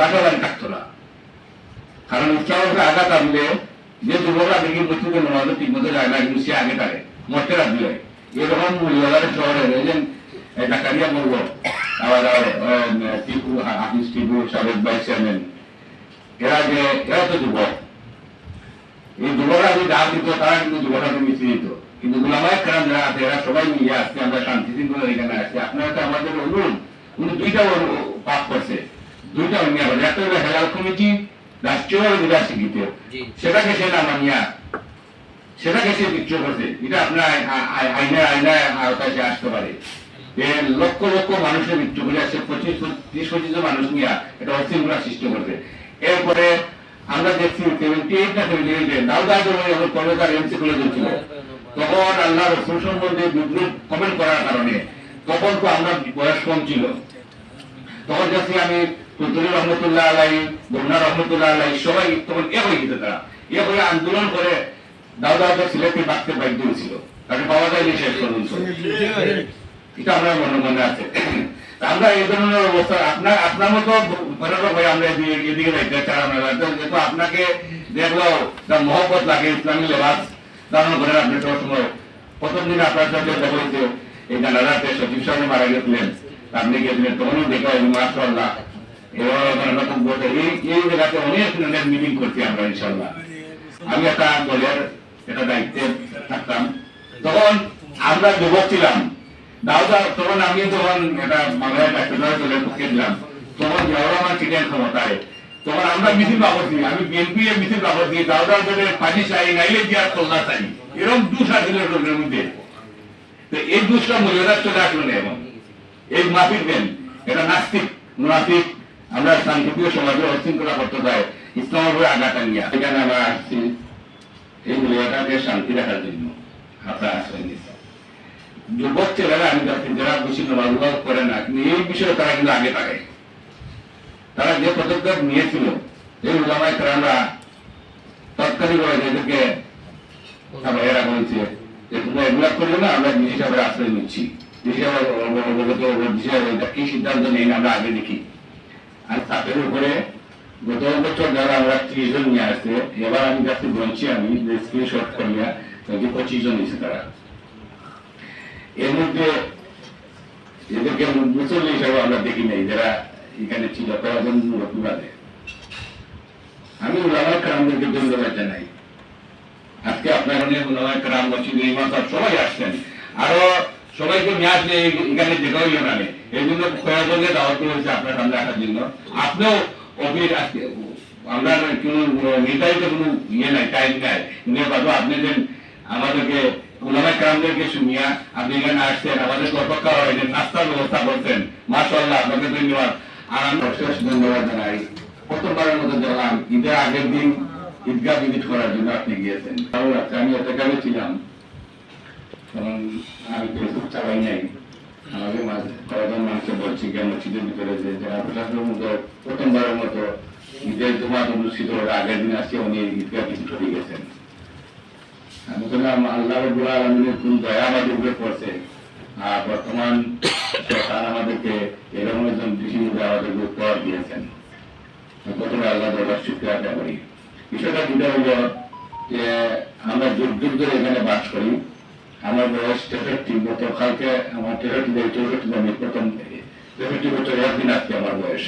বাসা থাকতো না। কারণ ইসলামকে আঘাত আনলে যে যুবকরা দেখি মসজিদে নামাজে ঠিক মতো যায় না, কিন্তু সে আগে থাকে, মরতে রাখবি হয়। এরকম মূল্যবাদের শহরে রয়েছেন ডাকারিয়া মূল্য আবার টিপু হাফিজ টিপু, সাবেক ভাইস চেয়ারম্যান। এরা যে, এরা তো যুবক। এই যুবকরা যদি ডাক দিত, তারা কিন্তু যুবকরা মিশে দিত। কিন্তু গুলামায় কারণ যারা আছে, এরা সবাই মিলে আসছে আমরা শান্তি শৃঙ্খলা এখানে আসছি আপনারা তো আমাদের অনুরোধ, উনি দুইটা পাপ করছে। দুইটা অন্যায় করছে একটা হলো হেলাল কমিটি রাষ্ট্রীয় যেটা স্বীকৃত সেটাকে সে না মানিয়া সেটাকে সে বিচ্ছু করছে। এটা আপনার আইনা আইনা আওতায় সে আসতে পারে। লক্ষ লক্ষ মানুষের মৃত্যু করে আসছে। পঁচিশ ত্রিশ পঁচিশ মানুষ নিয়ে এটা অশৃঙ্খলা সৃষ্টি করছে। এরপরে আমরা দেখছি সেভেন্টি এইট না সেভেন্টি এইটে দাউদা যখন যখন কলেজার এমসি কলেজ ছিল তখন আল্লাহ রসুল সম্বন্ধে বিদ্রুপ কমেন্ট করার কারণে তখন তো আমরা বয়স কম ছিল। তখন দেখছি আমি তুতুরি রহমতুল্লাহ আলাই, বন্যা রহমতুল্লাহ আলাই, সবাই তখন এ হয়ে গেছে তারা। এ হয়ে আন্দোলন করে দাউদা সিলেটে বাঁচতে বাধ্য হয়েছিল। তাকে পাওয়া যায়নি শেষ পর্যন্ত। এটা আমরা মনে মনে আছে। আমরা এই ধরনের অবস্থা, আপনার আপনার মতো ঘটনা হয়ে আমরা এদিকে যাইতে চাই আমরা যেহেতু আপনাকে দেখল তার মহব্বত লাগে, ইসলামী লেবাস ধারণ করেন আপনি সব সময় প্রথম দিন আপনার সাথে দেখা হয়েছে। এই জানালাতে সচিব সাহেব মারা গেছিলেন। আপনি গেছিলেন, তখনও দেখা হয় মাসাল্লাহ এই আমরা মিছিল বাবদ আমি বিএনপি এর মিছিল বাবদ দিই দাউদা দলের পানি চাই নাইলে দিয়ার কল্লা চাই এরকম দুষ আছিল লোকের মধ্যে তো এই দুষটা মর্যাদা চলে আসলো এখন। এই মাফিক দেন, এটা নাস্তিক, মুনাফিক। আমরা শান্তিপ্রিয় সমাজে অশৃঙ্খলা করতে চাই ইসলামের উপরে আঘাত আনিয়া। এখানে আমরা আসছি এই মূল্যটাকে শান্তি রাখার জন্য। আপনারা আশ্রয় নিচ্ছি যুবক ছেলেরা, আমি যাচ্ছি যারা বেশি নমাজ করে না, কিন্তু এই বিষয়ে তারা কিন্তু আগে থাকে। তারা যে পদক্ষেপ নিয়েছিল, এই উলামায় তারা তৎকালীন এদেরকে তারপর এরা বলছে যে, তোমরা এগুলা করলে না, আমরা আবার আশ্রয় নিচ্ছি। হিসাবে অবগত হিসাবে কি সিদ্ধান্ত নেই না আমরা আগে দেখি। আর তাদের উপরে গত বছর যারা আমরা ত্রিশ জন নিয়ে আসছে, এবার আমি যাচ্ছি বলছি আমি স্ক্রিনশট করিয়া যে পঁচিশ জন নিয়েছে তারা। এর মধ্যে এদেরকে মুসল্লি হিসাবে আমরা দেখি নাই, যারা এখানে ছিল কয়েকজন রকুবাদে আমি উলামায় কারামদেরকে ধন্যবাদ জানাই। আজকে আপনার অনেক উলামায় কারাম মসজিদ ইমাম সবাই আসছেন। আরও সবাইকে নিয়ে আসলে এখানে যেটাও ইয়ে না এই জন্য কয়েকজনকে দাওয়াত হয়েছে আপনার সামনে আসার জন্য। আপনিও অফিস আজকে, আমরা কোনো নির্ধারিত কোনো ইয়ে নাই টাইম নাই। বাবু আপনি যে আমাদেরকে উলামায় কারামদেরকে শুনিয়া আপনি এখানে আসছেন, আমাদের অপেক্ষা হয় যে নাস্তার ব্যবস্থা করছেন। মাসাল্লাহ আপনাকে ধন্যবাদ। আর আমি অশেষ ধন্যবাদ জানাই। প্রথমবারের মতো জানলাম, ঈদের আগের দিন ঈদগাহ ভিজিট করার জন্য আপনি গিয়েছেন। আমি এতকালে ছিলাম। কারণ আমি ফেসবুক চালাই নাই। আমাকে কয়েকজন মানুষকে বলছি যে ভিতরে যে যারা প্রশাসনের মতো প্রথমবারের মতো। ঈদের জমা অনুষ্ঠিত হওয়ার আগের দিন আসছে উনি ঈদগাহ ভিজিট করে গেছেন। আমি বললাম আল্লাহ রবুল আলমিনের কোন দয়া আমাদের উপরে পড়ছে? আর বর্তমান সরকার আমাদেরকে এরকম একজন কৃষি মধ্যে আমাদেরকে উপহার দিয়েছেন। প্রথমে আল্লাহ দরবার শুক্রিয়া আদায় করি। বিষয়টা যেটা হলো যে আমরা যুগ যুগ ধরে এখানে বাস করি। আমার বয়স তেষট্টি, গতকালকে আমার তেষট্টি থেকে চৌষট্টি আমি প্রথম তেষট্টি বছর একদিন আজকে আমার বয়স।